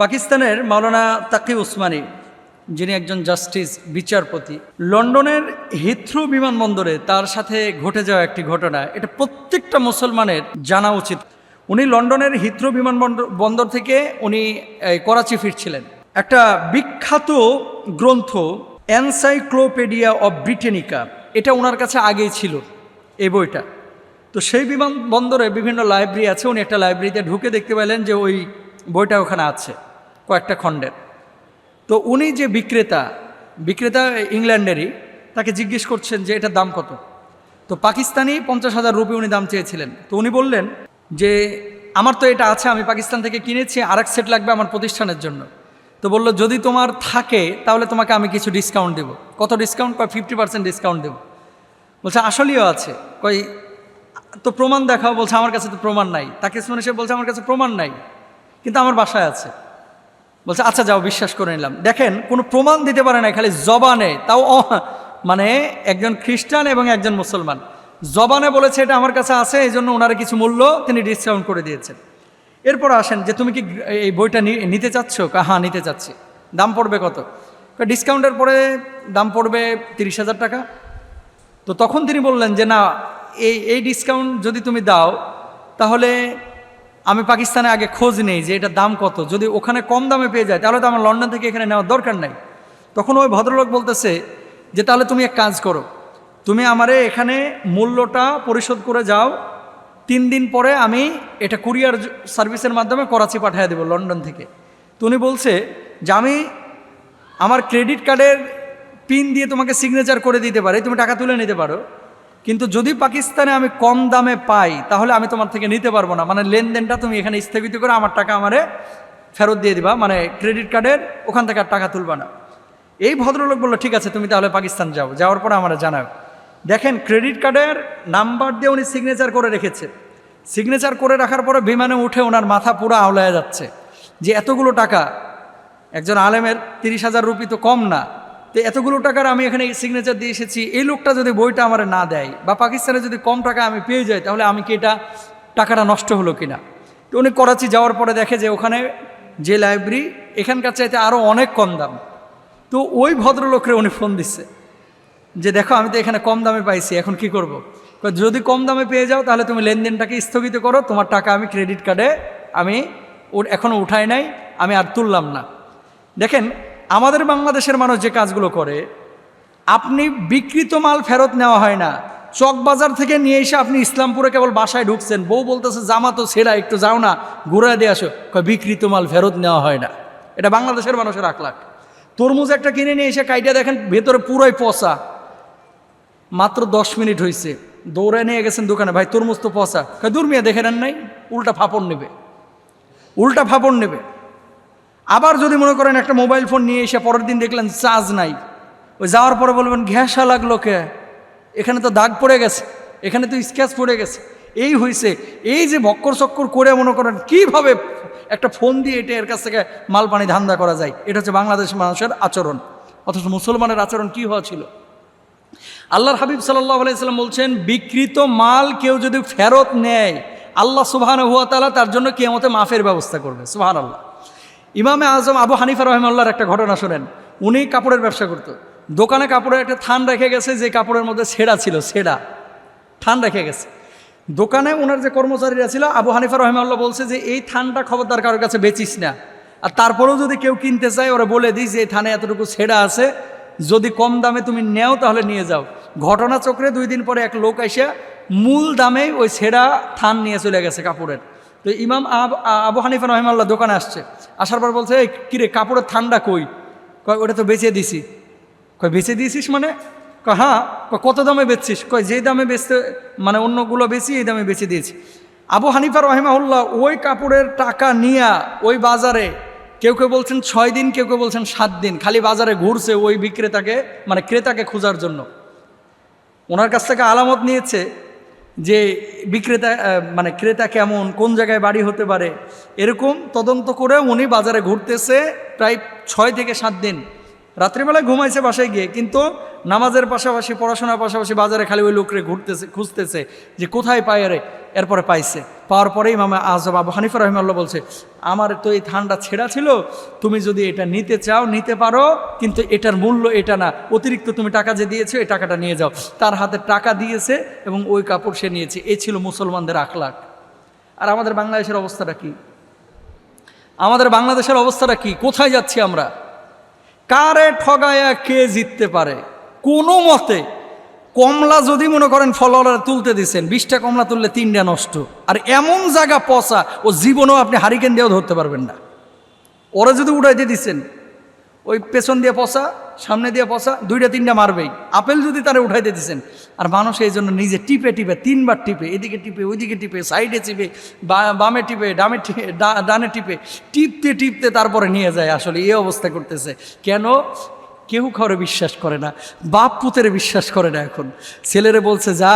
পাকিস্তানের মাওলানা তাকি উসমানী, যিনি একজন জাস্টিস, বিচারপতি, লন্ডনের হিথ্রু বিমানবন্দরে তার সাথে ঘটে যাওয়া একটি ঘটনা, এটা প্রত্যেকটা মুসলমানের জানা উচিত। উনি লন্ডনের হিথ্রু বিমানবন্দর, বন্দর থেকে উনি করাচি ফিরছিলেন। একটা বিখ্যাত গ্রন্থ, এনসাইক্লোপেডিয়া অব ব্রিটেনিকা, এটা ওনার কাছে আগেই ছিল, এই বইটা। তো সেই বিমানবন্দরে বিভিন্ন লাইব্রেরি আছে, উনি একটা লাইব্রেরিতে ঢুকে দেখতে পেলেন যে ওই বইটা ওখানে আছে। কয়েকটা খণ্ডের। তো উনি যে বিক্রেতা বিক্রেতা ইংল্যান্ডেরই, তাকে জিজ্ঞেস করছেন যে এটার দাম কত? তো পাকিস্তানি পঞ্চাশ হাজার রুপি উনি দাম চেয়েছিলেন। তো উনি বললেন যে, আমার তো এটা আছে, আমি পাকিস্তান থেকে কিনেছি আর এক সেট লাগবে আমার প্রতিষ্ঠানের জন্য। তো বলল, যদি তোমার থাকে, তাহলে তোমাকে আমি কিছু ডিসকাউন্ট দেবো। কত ডিসকাউন্ট কয় ফিফটি পার্সেন্ট ডিসকাউন্ট দেবো। বলছে, আসলেও আছে। কই তো প্রমাণ দেখাও। বলছে, আমার কাছে তো প্রমাণ নাই। তাকে শুনে সে বলছে, আমার কাছে প্রমাণ নাই। কিন্তু আমার বাসায় আছে। বলছে আচ্ছা যাও, বিশ্বাস করে নিলাম। দেখেন, কোনো প্রমাণ দিতে পারে না খালি জবানে, তাও মানে একজন খ্রিস্টান এবং একজন মুসলমান। জবানে বলেছে, এটা আমার কাছে আছে এই জন্য ওনারা কিছু মূল্য তিনি ডিসকাউন্ট করে দিয়েছেন। এরপর আসেন, যে তুমি কি এই বইটা নিতে চাচ্ছ? হ্যাঁ নিতে চাচ্ছি। দাম পড়বে কত? ডিসকাউন্টের পরে দাম পড়বে তিরিশ হাজার টাকা। তো তখন তিনি বললেন যে, না, এই এই ডিসকাউন্ট যদি তুমি দাও, তাহলে আমি পাকিস্তানে আগে খোঁজ নেই যে এটা দাম কত। যদি ওখানে কম দামে পেয়ে যায়, তাহলে তো আমার লন্ডন থেকে এখানে নেওয়ার দরকার নাই। তখন ওই ভদ্রলোক বলতেছে যে, তাহলে তুমি এক কাজ করো। তুমি আমারে এখানে মূল্যটা পরিশোধ করে যাও। তিন দিন পরে আমি এটা কুরিয়ার সার্ভিসের মাধ্যমে করাচি পাঠিয়ে দেবো লন্ডন থেকে। তো উনি বলছে যে, আমি আমার ক্রেডিট কার্ডের পিন দিয়ে তোমাকে সিগনেচার করে দিতে পারি। তুমি টাকা তুলে নিতে পারো। কিন্তু যদি পাকিস্তানে আমি কম দামে পাই, তাহলে আমি তোমার থেকে নিতে পারব না। মানে লেনদেনটা তুমি এখানে স্থগিত করে আমার টাকা আমারে ফেরত দিয়ে দিবা। মানে ক্রেডিট কার্ডের ওখান থেকে আর টাকা তুলবা না। এই ভদ্রলোক বলল, ঠিক আছে, তুমি তাহলে পাকিস্তান যাও। যাওয়ার পরে আমার জানাও। দেখেন ক্রেডিট কার্ডের নাম্বার দিয়ে উনি সিগনেচার করে রেখেছে। সিগনেচার করে রাখার পরে বিমানে উঠে ওনার মাথা পুরো আওলায় যাচ্ছে। যে এতগুলো টাকা, একজন আলেমের তিরিশ হাজার রুপি তো কম না। তো এতগুলো টাকার আমি এখানে সিগনেচার দিয়ে এসেছি, এই লোকটা যদি বইটা আমার না দেয় বা পাকিস্তানে যদি কম টাকা আমি পেয়ে যাই, তাহলে আমি কি এটা টাকাটা নষ্ট হলো কিনা? তো উনি করাচি যাওয়ার পরে দেখে যে ওখানে যে লাইব্রেরি এখানকার চাইতে আরও অনেক কম দাম। তো ওই ভদ্রলোকরে উনি ফোন দিচ্ছে যে দেখো আমি তো এখানে কম দামে পাইছি, এখন কি করব। যদি কম দামে পেয়ে যাও তাহলে তুমি লেনদেনটাকে স্থগিত করো, তোমার টাকা আমি ক্রেডিট কার্ডে আমি ও- এখনও উঠাই নাই, আমি আর তুললাম না। দেখেন আমাদের বাংলাদেশের মানুষ যে কাজগুলো করে, আপনি বিকৃত মাল ফেরত নেওয়া হয় না। চক বাজার থেকে নিয়ে এসে আপনি ইসলামপুরে কেবল বাসায় ঢুকছেন। বউ বলতেছে, জামা তো ছেঁড়া একটু যাও না ঘুরে দিয়ে আসো। বিকৃত মাল ফেরত নেওয়া হয় না। এটা বাংলাদেশের মানুষের আখলাখ। তরমুজ একটা কিনে নিয়ে এসে কাইটা দেখেন, ভেতরে পুরোই পচা। মাত্র দশ মিনিট হয়েছে দৌড়ে নিয়ে গেছেন দোকানে, ভাই, তরমুজ তো পচা। দূর মিয়া, দেখে নেন নাই, উল্টা ফাপড় নেবে। উল্টা ফাপড় নেবে। আবার যদি মনে করেন একটা মোবাইল ফোন নিয়ে এসে পরের দিন দেখলেন চার্জ নাই, ওই যাওয়ার পরে বলবেন ঘ্যাসা লাগল কে? এখানে তো দাগ পড়ে গেছে, এখানে তো স্ক্যাচ পড়ে গেছে। এই হয়েছে এই যে ভক্কর চক্কর করে মনে করেন কীভাবে একটা ফোন দিয়ে এটা এর কাছ থেকে মাল পানি ধান্দা করা যায়, এটা হচ্ছে বাংলাদেশের মানুষের আচরণ। অথচ মুসলমানের আচরণ কি হওয়া ছিল? আল্লাহর হাবিব সাল্লাহ আলাইসাল্লাম বলছেন, বিকৃত মাল কেউ যদি ফেরত নেয়, আল্লাহ সুবাহান হুয়া তালা তার জন্য কেমতে মাফের ব্যবস্থা করবে। সুবাহান আল্লাহ ইমামে আজম আবু হানিফা রহমাল্লাহর একটা ঘটনা শোনেন। উনি কাপড়ের ব্যবসা করতো। দোকানে কাপড়ের একটা থান রেখে গেছে যে কাপড়ের মধ্যে ছেঁড়া ছিল, ছেঁড়া। থান রেখে গেছে। দোকানে ওনার যে কর্মচারীরা ছিল, আবু হানিফা রহমাল্লাহ বলছে যে, এই থানটা খবরদার কারোর কাছে বেচিস না। আর তারপরেও যদি কেউ কিনতে চায়, ওরা বলে দিই যে, এই থানে এতটুকু ছেঁড়া আছে। যদি কম দামে তুমি নেও, তাহলে নিয়ে যাও। ঘটনা চক্রে দুই দিন পরে এক লোক এসে মূল দামে ওই ছেঁড়া থান নিয়ে চলে গেছে কাপড়ের। তো ইমাম আব- আবু হানিফা রহমাল্লাহ দোকানে আসছে। আসার পর বলছে "এই, কিরে কাপড়ের ঠান্ডা কই? কয় ওটা তো বেচে দিছি। কয় বেচে দিয়েছিস মানে? কয় হ্যাঁ। কয় কত দামে বেচছিস? কয় যে দামে বেচতে মানে অন্যগুলো বেশি এই দামে বেচে দিয়েছি। আবু হানিফা রহিমাহুল্লাহ ওই কাপড়ের টাকা নিয়া ওই বাজারে কেউ কেউ বলছেন ছয় দিন কেউ কেউ বলছেন সাত দিন খালি বাজারে ঘুরছে ওই বিক্রেতাকে মানে ক্রেতাকে খোঁজার জন্য। ওনার কাছ থেকে আলামত নিয়েছে যে বিক্রেতা মানে ক্রেতা কেমন, কোন জায়গায় বাড়ি হতে পারে, এরকম তদন্ত করে উনি বাজারে ঘুরতেছে প্রায় ছয় থেকে সাত দিন। রাত্রিবেলায় ঘুমাইছে বাসায় গিয়ে, কিন্তু নামাজের পাশাপাশি, পড়াশোনার পাশাপাশি বাজারে খালি ওই লোকরে ঘুরতেছে, খুঁজতেছে যে কোথায় পায় রে এরপরে পাইছে। পাওয়ার পরেই মামা আজব আবু হানিফা রহমাল্লাহ বলছে, আমার তো এই ধানটা ছেঁড়া ছিল, তুমি যদি এটা নিতে চাও, নিতে পারো, কিন্তু এটার মূল্য এটা না। অতিরিক্ত তুমি টাকা যে দিয়েছ, এই টাকাটা নিয়ে যাও। তার হাতে টাকা দিয়েছে এবং ওই কাপড় সে নিয়েছে। এ ছিল মুসলমানদের আখলাখ। আর আমাদের বাংলাদেশের অবস্থাটা কি? আমাদের বাংলাদেশের অবস্থাটা কি? কোথায় যাচ্ছি আমরা? কারে ঠগায়া কে জিততে পারে? কোনো মতে, কমলা যদি মনে করেন ফলোয়ার তুলতে দিচ্ছেন বিশটা কমলা তুললে তিনটা নষ্ট। আর এমন জায়গা পচা, ও জীবনও আপনি হারিকেন দিয়েও ধরতে পারবেন না। ওরা যদি উড়াইতে দিচ্ছেন ওই পেছন দিয়ে পচা, সামনে দিয়ে পচা, দুইটা, তিনটা মারবেই। আপেল যদি তারা উঠাই দিতেছেন, আর মানুষ এই জন্য নিজে টিপে টিপে, তিনবার টিপে, এদিকে টিপে, ওইদিকে টিপে, সাইডে চিপে বামে টিপে, ডামে টিপে ডানে টিপে, টিপতে টিপতে তারপরে নিয়ে যায় আসলে, এই অবস্থা করতেছে। কেন? কেউ কারও বিশ্বাস করে না, বাপ পুতের বিশ্বাস করে না এখন। ছেলেরে বলছে, যা,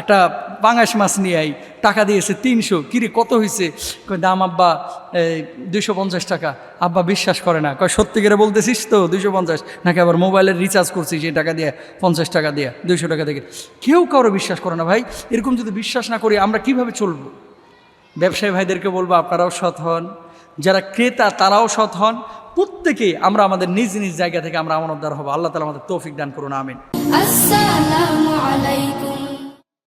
একটা পাঙাশ মাছ নিয়ে আই টাকা দিয়েছে তিনশো, কিরে কত হয়েছে দাম আব্বা দুইশো পঞ্চাশ টাকা। আব্বা বিশ্বাস করে না, কয় সত্যি করে বলতেছিস তো, দুইশো পঞ্চাশ? নাকি আবার মোবাইলের রিচার্জ করছিস, এই টাকা দিয়ে, পঞ্চাশ টাকা দিয়ে, দুইশো টাকা দিয়ে কেউ কারও বিশ্বাস করে না, ভাই, এরকম যদি বিশ্বাস না করি, আমরা কীভাবে চলবো? ব্যবসায়ী ভাইদেরকে বলব, আপনারাও সৎ হন, যারা ক্রেতা, তারাও সৎ হন প্রত্যেকে আমরা আমাদের নিজ নিজ জায়গা থেকে আমরা আমানতদার হব। আল্লাহ তালা আমাদের তৌফিক দান করুন, আমিন। আসসালামু আলাইকুম।